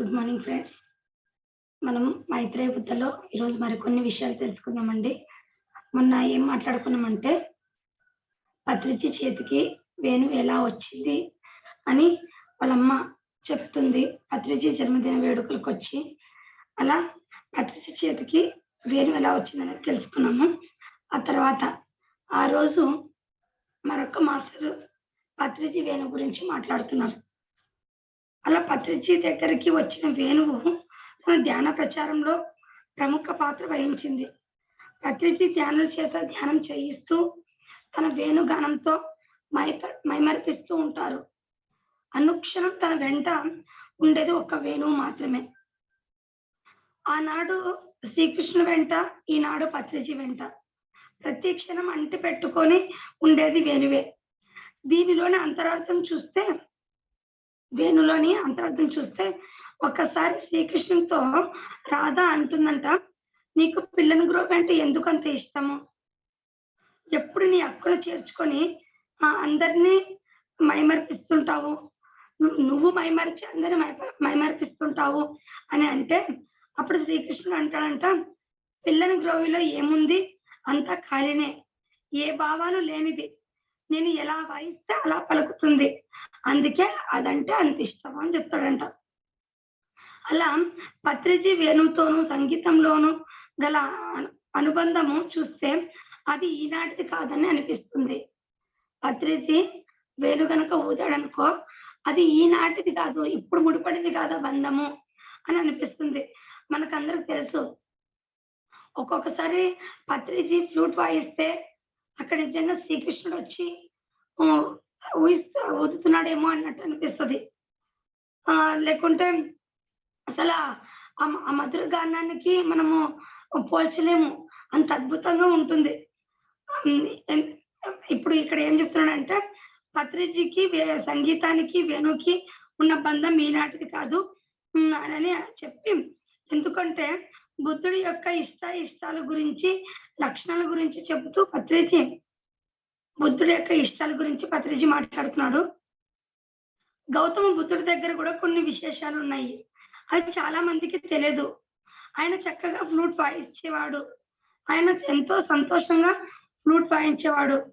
Good morning friends. మనం మైత్రేయ బుద్ధలో ఈరోజు మరికొన్ని విషయాలు తెలుసుకుందామండి. మొన్న ఏం మాట్లాడుకున్నామంటే పత్రిచి చేతికి వేణువు ఎలా వచ్చింది అని వాళ్ళమ్మ చెప్తుంది. పత్రిచి జన్మదిన వేడుకలకు వచ్చి అలా పత్రిచి చేతికి వేణువు ఎలా వచ్చిందని తెలుసుకున్నాము. ఆ తర్వాత ఆ రోజు మరొక మాస్టర్ పత్రిచి వేణువు గురించి మాట్లాడుతున్నారు. అలా పత్రిజీ దగ్గరికి వచ్చిన వేణువు తన ధ్యాన ప్రచారంలో ప్రముఖ పాత్ర వహించింది. పత్రిజీ ధ్యానుల చేత ధ్యానం చేయిస్తూ తన వేణుగానంతో మై మైమరిపిస్తూ ఉంటారు. అనుక్షణం తన వెంట ఉండేది ఒక వేణువు మాత్రమే. ఆనాడు శ్రీకృష్ణుడు వెంట ఈనాడు పత్రిజీ వెంట. ప్రతి క్షణం అంటి పెట్టుకొని ఉండేది వేణువే. దీనిలోని అంతరార్థం చూస్తే వేణులోని అంతరార్థం చూస్తే ఒక్కసారి శ్రీకృష్ణునితో రాధ అంటుందంట నీకు పిల్లని గ్రోవ్ అంటే ఎందుకు అంత ఇష్టము? ఎప్పుడు నీ అక్కలు చేర్చుకొని అందరినీ మైమర్పిస్తుంటావు? నువ్వు మైమరిచి అందరిని మైమర్పిస్తుంటావు? అని అంటే అప్పుడు శ్రీకృష్ణుడు అంటాడంట పిల్లని గ్రోవిలో ఏముంది? అంతా ఖాళీనే. ఏ భావాలు లేనిది. నేను ఎలా వాయిస్తే అలా పలుకుతుంది. అందుకే అదంటే అంత ఇష్టం అని చెప్తాడంట. అలా పత్రిజీ వేణుతోనూ సంగీతంలోనూ గల అనుబంధము చూస్తే అది ఈనాటిది కాదని అనిపిస్తుంది. పత్రిజీ వేలు గనక ఊదాడనుకో అది ఈనాటిది కాదు ఇప్పుడు ముడిపడింది కాదా బంధము అని అనిపిస్తుంది. మనకందరికి తెలుసు. ఒక్కొక్కసారి పత్రిజీ ఫ్లూట్ వాయిస్తే అక్కడ నిజంగా శ్రీకృష్ణుడు వచ్చి ఆ, ఊదుతున్నాడేమో అన్నట్టు అనిపిస్తుంది. లేకుంటే అసలు ఆ మధుర గానానికి మనము పోల్చలేము. అంత అద్భుతంగా ఉంటుంది. ఇప్పుడు ఇక్కడ ఏం చెప్తున్నాడంటే పత్రిజీకి సంగీతానికి వేణుకి ఉన్న బంధం ఈనాటిది కాదు అని చెప్పి ఎందుకంటే బుద్ధుడి యొక్క ఇష్ట ఇష్టాల గురించి లక్షణాల గురించి చెబుతూ పత్రిజీ బుద్ధుడి యొక్క ఇష్టాల గురించి పత్రిజీ మాట్లాడుతున్నాడు. గౌతమ బుద్ధుడి దగ్గర కూడా కొన్ని విశేషాలు ఉన్నాయి. అది చాలా మందికి తెలియదు ఆయన చక్కగా ఫ్లూట్ వాయించేవాడు. ఆయన ఎంతో సంతోషంగా ఫ్లూట్ వాయించేవాడు.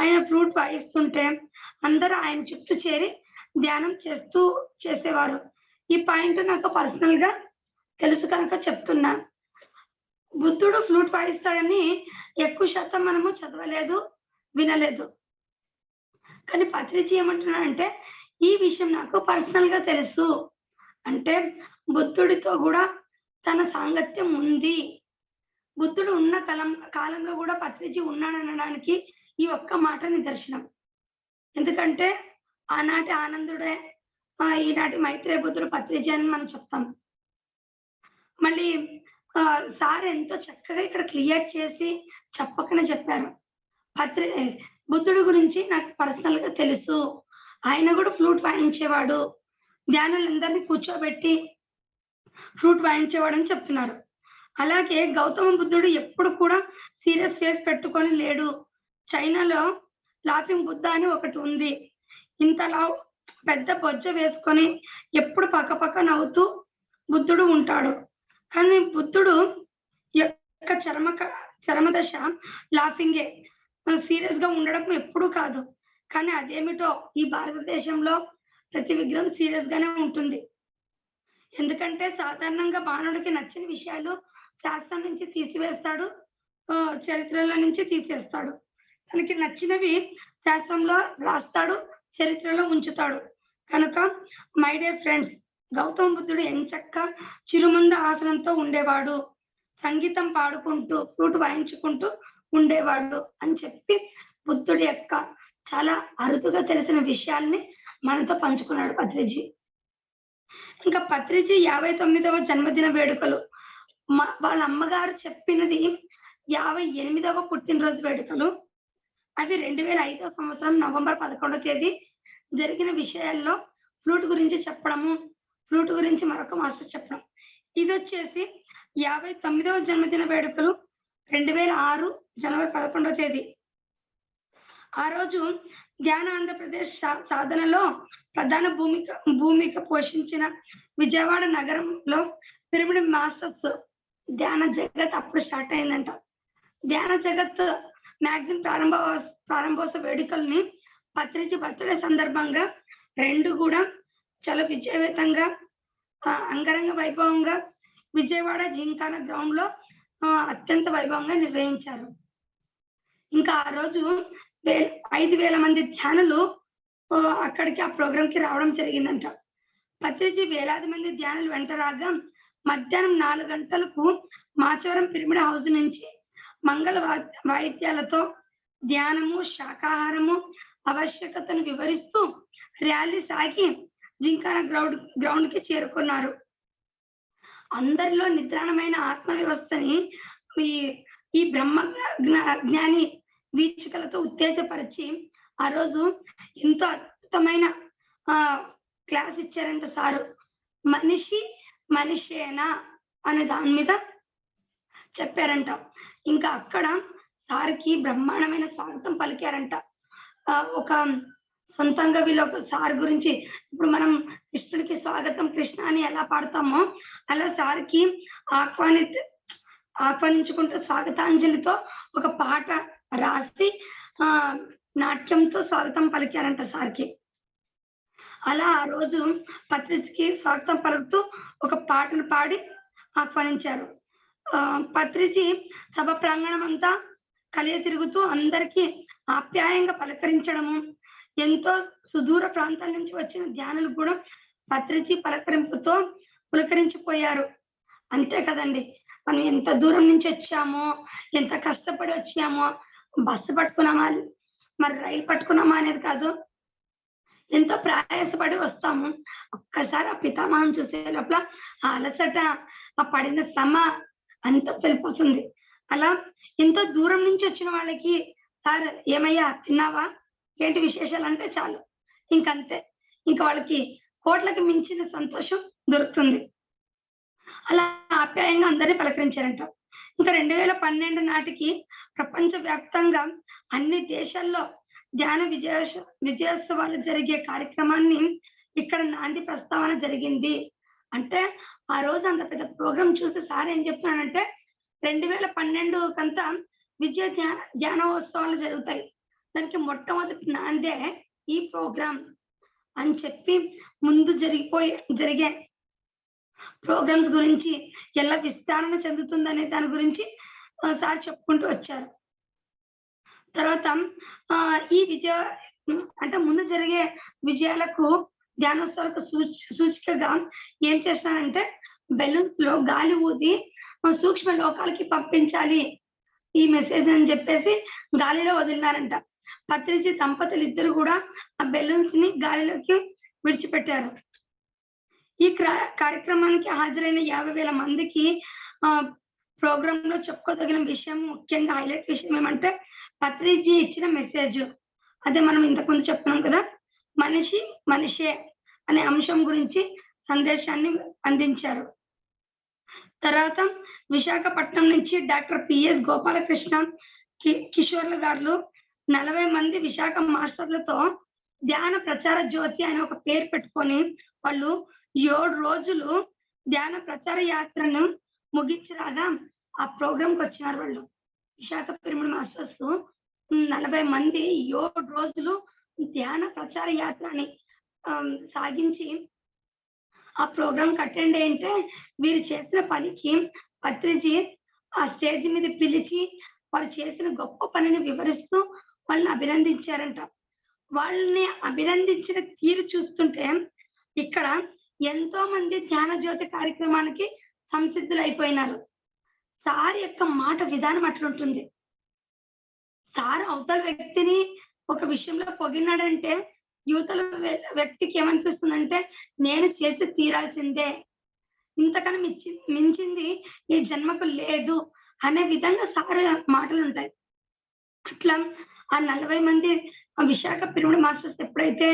ఆయన ఫ్లూట్ వాయిస్తుంటే అందరూ ఆయన చుట్టూ చేరి ధ్యానం చేస్తూ చేసేవారు. ఈ పాయింట్ నాకు పర్సనల్గా తెలుసు కనుక చెప్తున్నా. బుద్ధుడు ఫ్లూట్ వాయిస్తాడని ఎక్కువ శాతం మనము చదవలేదు. వినలేదు. కానీ పత్రిజీ ఏమంటున్నాడంటే ఈ విషయం నాకు పర్సనల్గా తెలుసు. అంటే బుద్ధుడితో కూడా తన సాంగత్యం ఉంది. బుద్ధుడు ఉన్న కాలం కాలంలో కూడా పత్రిజీ ఉన్నాడనడానికి ఈ ఒక్క మాట నిదర్శనం. ఎందుకంటే ఆనాటి ఆనందుడే ఈనాటి మైత్రే బుద్ధుడు పత్రిచి అని మనం చెప్తాం. మళ్ళీ సార్ ఎంతో చక్కగా ఇక్కడ క్లియర్ చేసి చెప్పకనే చెప్పారు. పత్రి బుద్ధుడు గురించి నాకు పర్సనల్గా తెలుసు. ఆయన కూడా ఫ్లూట్ వాయించేవాడు. ధ్యానులందరినీ కూర్చోబెట్టి ఫ్లూట్ వాయించేవాడు అని చెప్తున్నారు. అలాగే గౌతమ బుద్ధుడు ఎప్పుడు కూడా సీరియస్ ఫేస్ పెట్టుకొని లేడు. చైనాలో లాఫింగ్ బుద్ధ అని ఒకటి ఉంది. ఇంతలా పెద్ద బొజ్జ వేసుకొని ఎప్పుడు పక్కపక్క నవ్వుతూ బుద్ధుడు ఉంటాడు. కానీ బుద్ధుడు యొక్క చర్మ చర్మదశ లాఫింగే. సీరియస్గా ఉండడం ఎప్పుడు కాదు. కానీ అదేమిటో ఈ భారతదేశంలో ప్రతి విగ్రహం సీరియస్ గానే ఉంటుంది. ఎందుకంటే సాధారణంగా మానవుడికి నచ్చిన విషయాలు శాస్త్రం నుంచి తీసివేస్తాడు చరిత్రలో నుంచి తీసేస్తాడు. తనకి నచ్చినవి శాస్త్రంలో రాస్తాడు చరిత్రలో ఉంచుతాడు. కనుక మై డే ఫ్రెండ్స్ గౌతమ బుద్ధుడు ఎంచక్క చిరుమంద ఆసనంతో ఉండేవాడు. సంగీతం పాడుకుంటూ ఫ్లూట్ వాయించుకుంటూ ఉండేవాడు అని చెప్పి బుద్ధుడి యొక్క చాలా అరుదుగా తెలిసిన విషయాల్ని మనతో పంచుకున్నాడు పత్రిజీ ఇంకా పత్రిజీ యాభై తొమ్మిదవ జన్మదిన వేడుకలు మా- వాళ్ళ అమ్మగారు చెప్పినది యాభై ఎనిమిదవ పుట్టినరోజు వేడుకలు అవి రెండు వేల ఐదవ సంవత్సరం నవంబర్ పదకొండవ తేదీ జరిగిన విషయాల్లో ఫ్లూట్ గురించి చెప్పడము ఫ్లూట్ గురించి మరొక మాస్టర్ చెప్పడం. ఇది వచ్చేసి యాభై తొమ్మిదవ జన్మదిన వేడుకలు రెండు వేల ఆరు జనవరి పదకొండవ తేదీ. ఆ రోజు ధ్యాన ఆంధ్రప్రదేశ్ సా- సాధనలో ప్రధాన భూమిక భూమిక పోషించిన విజయవాడ నగరంలో పిరమిడ్ మాస్టర్స్ ధ్యాన జగత్ అప్పుడు స్టార్ట్ అయిందంట. ధ్యాన జగత్ మ్యాగజిన్ ప్రారంభ ప్రారంభోత్సవ వేడుకల్ని పత్రిక బర్త్డే సందర్భంగా రెండు కూడా చాలా విజయవేతంగా అంగరంగ వైభవంగా విజయవాడ జింకాన గ్రౌండ్లో అత్యంత వైభవంగా నిర్వహించారు. ఇంకా ఆ రోజు వే- ఐదు వేల మంది ధ్యానులు అక్కడికి ఆ ప్రోగ్రాంకి రావడం జరిగిందంట. పత్రిజీ వేలాది మంది ధ్యానులు వెంట రాగా మధ్యాహ్నం నాలుగు గంటలకు మాచవరం పిరమిడ్ హౌస్ నుంచి మంగళ వాయిద్యాలతో ధ్యానము శాకాహారము ఆవశ్యకతను వివరిస్తూ ర్యాలీ సాగి జింకాన గ్రౌండ్ గ్రౌండ్కి చేరుకున్నారు. అందరిలో నిద్రాణమైన ఆత్మ వ్యవస్థని ఈ ఈ బ్రహ్మ జ్ఞాని వీక్షికలతో ఉత్తేజపరిచి ఆ రోజు ఎంతో అద్భుతమైన ఆ క్లాస్ ఇచ్చారంట సారు. మనిషి మనిషేనా అనే దాని మీద చెప్పారంట. ఇంకా అక్కడ సార్కి బ్రహ్మాండమైన స్వాగతం పలికారంట. ఒక సొంతంగా వీళ్ళ ఒక సార్ గురించి ఇప్పుడు మనం కృష్ణుడికి స్వాగతం కృష్ణ అని ఎలా పాడతామో అలా సార్కి ఆహ్వాని ఆహ్వానించుకుంటూ స్వాగతాంజలితో ఒక పాట రాసి ఆ నాట్యంతో స్వాగతం పలికారంట సార్కి. అలా ఆ రోజు పత్రికకి స్వాగతం పలుకుతూ ఒక పాటను పాడి ఆహ్వానించారు. ఆ, పత్రిజీ సభ ప్రాంగణం అంతా కలియ తిరుగుతూ అందరికీ ఆప్యాయంగా పలకరించడము ఎంతో సుదూర ప్రాంతాల నుంచి వచ్చిన ధ్యానులు కూడా పత్రించి పలకరింపుతో పులకరించిపోయారు. అంతే కదండి. మనం ఎంత దూరం నుంచి వచ్చామో ఎంత కష్టపడి వచ్చామో బస్సు పట్టుకున్నామా మరి రైలు పట్టుకున్నామా అనేది కాదు. ఎంతో ప్రయాసపడి వస్తాము. ఒక్కసారి ఆ పితామహం చూసే లోపల ఆ అలసట ఆ పడిన శ్రమ అంత వెళ్ళిపోతుంది అలా ఎంతో దూరం నుంచి వచ్చిన వాళ్ళకి సార్ ఏమయ్యా తిన్నావా? ఏంటి విశేషాలు అంటే చాలు. ఇంకంతే. ఇంకా వాళ్ళకి కోట్లకి మించిన సంతోషం దొరుకుతుంది. అలా ఆప్యాయంగా అందరినీ పలకరించారంట. ఇంకా రెండు వేల పన్నెండు నాటికి ప్రపంచ వ్యాప్తంగా అన్ని దేశాల్లో ధ్యాన విజయ విజయోత్సవాలు జరిగే కార్యక్రమాన్ని ఇక్కడ నాంది ప్రస్తావన జరిగింది. అంటే ఆ రోజు అంత పెద్ద ప్రోగ్రామ్ చూసి సార్ ఏం చెప్తున్నానంటే రెండు వేల పన్నెండు కంతా విజయ ధ్యాన ధ్యానోత్సవాలు జరుగుతాయి. దానికి మొట్టమొదటి నాందే ఈ ప్రోగ్రామ్ అని చెప్పి ముందు జరిగిపోయి జరిగే ప్రోగ్రామ్స్ గురించి ఎలా విస్తరణ చెందుతుందనే దాని గురించి సార్ చెప్పుకుంటూ వచ్చారు. తర్వాత ఆ, ఈ విజయ అంటే ముందు జరిగే విజయాలకు ధ్యానోత్సవాలకు సూచి సూచికగా ఏం చేస్తానంటే బెలూన్స్లో గాలి ఊది సూక్ష్మ లోకాలకి పంపించాలి ఈ మెసేజ్ అని చెప్పేసి గాలిలో వదిలినారంట. పత్రిజీ దంపతులు ఇద్దరు కూడా ఆ బెలూన్స్ని గాలిలోకి విడిచిపెట్టారు. ఈ కార్యక్రమానికి హాజరైన యాభై వేల మందికి ఆ ప్రోగ్రామ్లో చెప్పుకోదగిన విషయం ముఖ్యంగా హైలైట్ విషయం ఏమంటే పత్రిజీ ఇచ్చిన మెసేజ్. అదే మనం ఇంతకుముందు చెప్తున్నాం కదా మనిషి మనిషే అనే అంశం గురించి సందేశాన్ని అందించారు. తర్వాత విశాఖపట్నం నుంచి డాక్టర్ పిఎస్ గోపాలకృష్ణ కి- కిషోర్ల గారు నలభై మంది విశాఖ మాస్టర్లతో ధ్యాన ప్రచార జ్యోతి అని ఒక పేరు పెట్టుకొని వాళ్ళు ఏడు రోజులు ధ్యాన ప్రచార యాత్రను ముగించరాగా ఆ ప్రోగ్రాంకి వచ్చినారు వాళ్ళు. విశాఖ పిరుమిడి మాస్టర్స్ నలభై మంది ఏడు రోజులు ధ్యాన ప్రచార యాత్రని సాగించి ఆ ప్రోగ్రాం అటెండ్ అయింటే వీరు చేసిన పనికి పత్రిజీ ఆ స్టేజ్ మీద పిలిచి వారు చేసిన గొప్ప పనిని వివరిస్తూ వాళ్ళని అభినందించారంట. వాళ్ళని అభినందించిన తీరు చూస్తుంటే ఇక్కడ ఎంతో మంది ధ్యాన జ్యోతి కార్యక్రమానికి సంసిద్ధులైపోయినారు. సార్ యొక్క మాట విధానం అట్లుంటుంది సార్ అవతల వ్యక్తిని ఒక విషయంలో పొగినాడంటే యువతల వ్యక్తికి ఏమనిపిస్తుందంటే నేను చేసి తీరాల్సిందే. ఇంతకన్నా మించి మించింది ఈ జన్మకు లేదు అనే విధంగా సార్ మాటలు ఉంటాయి అట్లా ఆ నలభై మంది ఆ విశాఖ పిరమిడ్ మాస్టర్స్ ఎప్పుడైతే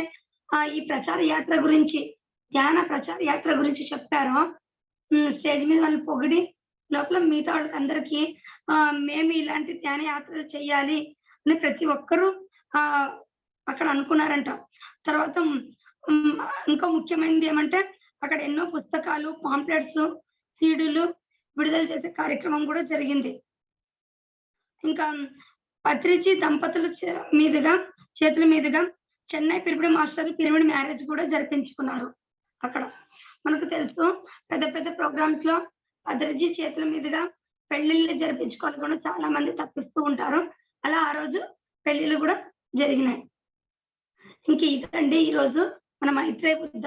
ఆ ఈ ప్రచార యాత్ర గురించి ధ్యాన ప్రచార యాత్ర గురించి చెప్పారో స్టేజ్ మీద వాళ్ళు పొగిడి లోపల మిగతా వాళ్ళకి అందరికీ మేము ఇలాంటి ధ్యాన యాత్రలు చేయాలి అని ప్రతి ఒక్కరూ ఆ అక్కడ అనుకున్నారంట తర్వాత ఇంకా ముఖ్యమైనది ఏమంటే అక్కడ ఎన్నో పుస్తకాలు, పాంప్లెట్స్, సీడీలు విడుదల చేసే కార్యక్రమం కూడా జరిగింది. ఇంకా పత్రిచి దంపతుల చే మీదుగా చేతుల మీదుగా Chennai pyramid master pyramid marriage కూడా జరిపించుకున్నారు అక్కడ. మనకు తెలుసు పెద్ద పెద్ద ప్రోగ్రామ్స్లో పత్రిజీ చేతుల మీదుగా పెళ్ళిళ్ళు జరిపించుకోవాలి కూడా చాలా మంది తప్పిస్తూ ఉంటారు. అలా ఆ రోజు పెళ్ళిళ్ళు కూడా జరిగినాయి. ఇంక ఇదండి ఈరోజు మన మైత్రేయ బుద్ధ.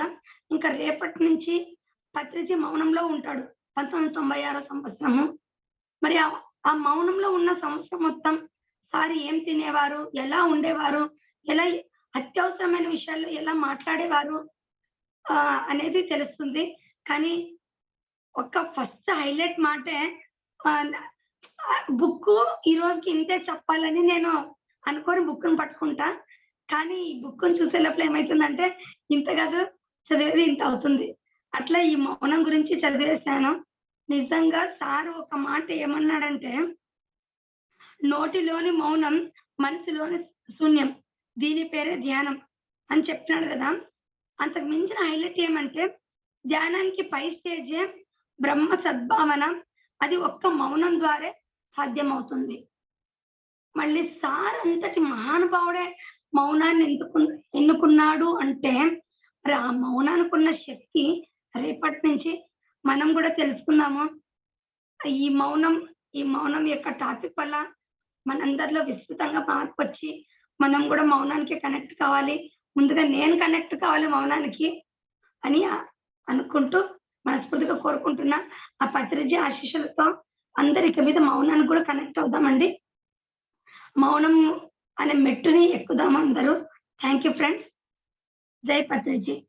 ఇంకా రేపటి నుంచి పత్రిజీ మౌనంలో ఉంటాడు. 1996 సంవత్సరము. మరి ఆ ఆ మౌనంలో ఉన్న సంవత్సరం మొత్తం సార్ ఏం తినేవారు? ఎలా ఉండేవారు? ఎలా అత్యవసరమైన విషయాల్లో ఎలా మాట్లాడేవారు? అనేది తెలుస్తుంది. కానీ ఒక ఫస్ట్ హైలైట్ మాటే బుక్ బుక్కు ఈ రోజుకి ఇంతే చెప్పాలని నేను అనుకోని బుక్కుని పట్టుకుంటా. కానీ ఈ బుక్కుని చూసే లోపల ఏమైతుందంటే ఇంత కాదు చదివేది ఇంత అవుతుంది. అట్లా ఈ మౌనం గురించి చదివేశాను. నిజంగా సార్ ఒక మాట ఏమన్నాడంటే నోటిలోని మౌనం మనసులోని శూన్యం. దీని పేరే ధ్యానం అని చెప్తున్నాడు కదా! అంతకు మించిన హైలైట్ ఏమంటే ధ్యానానికి పై స్టేజే బ్రహ్మ సద్భావన. అది ఒక్క మౌనం ద్వారే సాధ్యమవుతుంది. మళ్ళీ సార్ అంతటి మహానుభావుడే మౌనాన్ని ఎందుకు ఎన్నుకున్నాడు అంటే మరి ఆ మౌనానికున్న శక్తి రేపటి నుంచి మనం కూడా తెలుసుకుందాము. ఈ మౌనం ఈ మౌనం యొక్క టాపిక్ వల్ల మనందరిలో విస్తృతంగా మార్పొచ్చి మనం కూడా మౌనానికి కనెక్ట్ కావాలి. ముందుగా నేను కనెక్ట్ కావాలి మౌనానికి అని అనుకుంటూ మనస్ఫూర్తిగా కోరుకుంటున్నా. ఆ పత్రిజీ ఆశీస్సులతో అందరూ మీద మౌనానికి కూడా కనెక్ట్ అవుదామండి. మౌనం అనే మెట్టుని ఎక్కుదాం అందరూ. Thank you friends. జై పత్రిజీ.